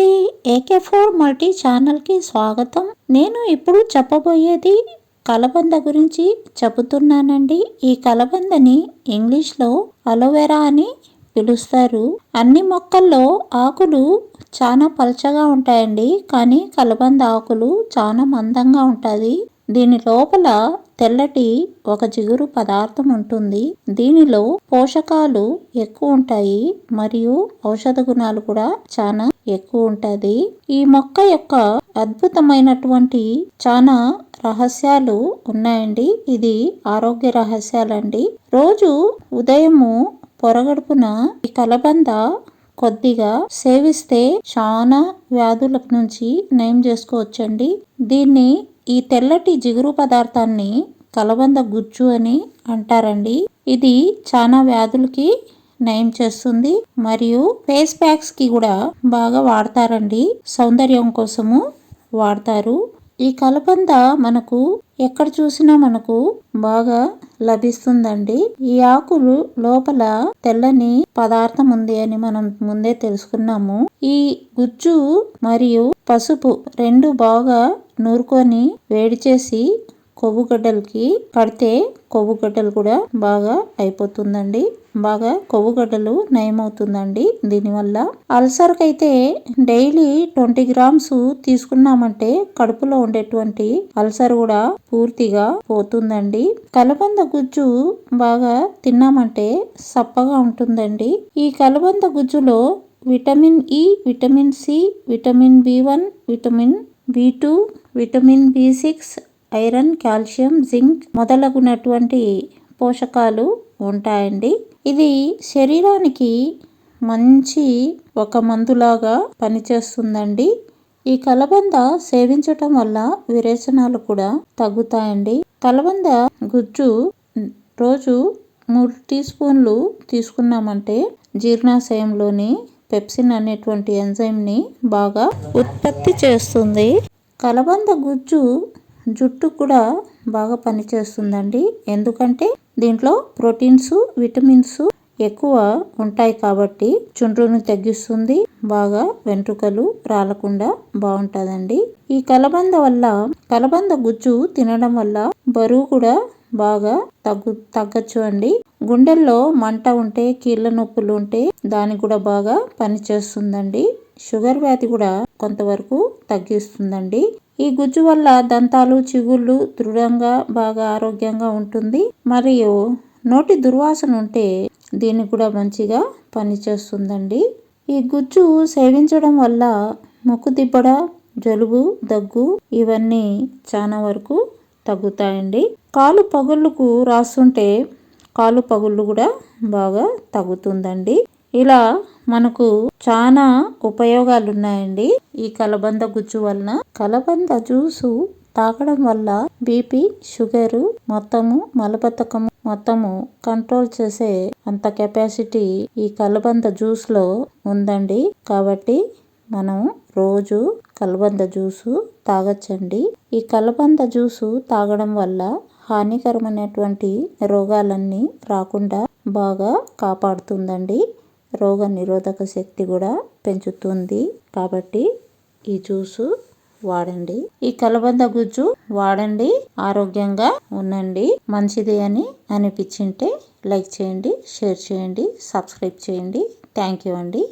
అండి. AK four multi ఛానల్కి స్వాగతం. నేను ఇప్పుడు చెప్పబోయేది కలబంద గురించి చెబుతున్నానండి. ఈ కలబందని ఇంగ్లీష్లో అలోవెరా అని పిలుస్తారు. అన్ని మొక్కల్లో ఆకులు చాలా పలచగా ఉంటాయండి. కానీ కలబంద ఆకులు చాలా మందంగా ఉంటుంది దీని లోపల తెల్లటి ఒక జిగురు పదార్థం ఉంటుంది. దీనిలో పోషకాలు ఎక్కువ ఉంటాయి మరియు ఔషధ గుణాలు కూడా చాలా ఎక్కువ ఉంటది. ఈ మొక్క యొక్క అద్భుతమైనటువంటి చాలా రహస్యాలు ఉన్నాయండి. ఇది ఆరోగ్య రహస్యాలండి. రోజు ఉదయము పొరగడుపున ఈ కలబంద కొద్దిగా సేవిస్తే చాలా వ్యాధుల నుంచి నయం చేసుకోవచ్చండి. దీన్ని ఈ తెల్లటి జిగురు పదార్థాన్ని కలబంద గుజ్జు అని అంటారండి. ఇది చాలా వ్యాధులకి నయం చేస్తుంది మరియు ఫేస్ ప్యాక్స్కి కూడా బాగా వాడతారండి. సౌందర్యం కోసము వాడతారు. ఈ కలబంద మనకు ఎక్కడ చూసినా మనకు బాగా లభిస్తుందండి. ఈ ఆకులు లోపల తెల్లని పదార్థం ఉంది అని మనం ముందే తెలుసుకున్నాము. ఈ గుజ్జు మరియు పసుపు రెండు బాగా నూరుకొని వేడి చేసి కొవ్వు గడ్డలకి కడితే కొవ్వు గడ్డలు కూడా బాగా అయిపోతుందండి. బాగా కొవ్వు గడ్డలు నయమవుతుందండి. దీనివల్ల అల్సర్కి అయితే డైలీ ట్వంటీ గ్రామ్స్ తీసుకున్నామంటే కడుపులో ఉండేటువంటి అల్సర్ కూడా పూర్తిగా పోతుందండి. కలబంద గుజ్జు బాగా తిన్నామంటే సప్పగా ఉంటుందండి. ఈ కలబంద గుజ్జులో vitamin E vitamin C vitamin B one vitamin B two vitamin B six iron calcium zinc మొదలగునటువంటి పోషకాలు ఉంటాయండి. ఇది శరీరానికి మంచి ఒక మందులాగా పనిచేస్తుందండి. ఈ కలబంద సేవించటం వల్ల విరేచనాలు కూడా తగ్గుతాయండి. కలబంద గుజ్జు రోజు మూడు టీ స్పూన్లు తీసుకున్నామంటే జీర్ణాశయంలోని పెప్సిన్ అనేటువంటి ఎంజైమ్ని బాగా ఉత్పత్తి చేస్తుంది. కలబంద గుజ్జు జుట్టు కూడా బాగా పనిచేస్తుందండి. ఎందుకంటే దీంట్లో ప్రోటీన్స్ విటమిన్స్ ఎక్కువ ఉంటాయి కాబట్టి చుండ్రును తగ్గిస్తుంది. బాగా వెంట్రుకలు రాలకుండా బాగుంటుందండి. ఈ కలబంద వల్ల కలబంద గుజ్జు తినడం వల్ల బరువు కూడా బాగా తగ్గు తగ్గచ్చు అండి. గుండెల్లో మంట ఉంటే కీళ్ళ నొప్పులు ఉంటే దానికి కూడా బాగా పనిచేస్తుందండి. షుగర్ వ్యాధి కూడా కొంతవరకు తగ్గిస్తుందండి. ఈ గుజ్జు వల్ల దంతాలు చిగుళ్ళు దృఢంగా బాగా ఆరోగ్యంగా ఉంటుంది. మరియు నోటి దుర్వాసన ఉంటే దీన్ని కూడా మంచిగా పనిచేస్తుందండి. ఈ గుజ్జు సేవించడం వల్ల ముక్కు దిబ్బడ జలుబు దగ్గు ఇవన్నీ చాలా వరకు తగ్గుతాయండి. కాలు పగుళ్ళకు రాస్తుంటే కాలు పగుళ్ళు కూడా బాగా తగ్గుతుందండి. ఇలా మనకు చాలా ఉపయోగాలు ఉన్నాయండి ఈ కలబంద గుజ్జు వలన. కలబంద జ్యూసు తాగడం వల్ల బీపీ షుగరు మొత్తము మలబద్ధకము మొత్తము కంట్రోల్ చేసే అంత కెపాసిటీ ఈ కలబంద జ్యూస్లో ఉందండి. కాబట్టి మనం రోజు కలబంద జ్యూసు తాగొచ్చండి. ఈ కలబంద జ్యూసు తాగడం వల్ల హానికరమైనటువంటి రోగాలన్నీ రాకుండా బాగా కాపాడుతుందండి. రోగ నిరోధక శక్తి కూడా పెంచుతుంది. కాబట్టి ఈ జ్యూసు వాడండి. ఈ కలబంద గుజ్జు వాడండి. ఆరోగ్యంగా ఉండండి. మంచిది అని అనిపించింటే లైక్ చేయండి షేర్ చేయండి సబ్స్క్రైబ్ చేయండి. థ్యాంక్ యూ అండి.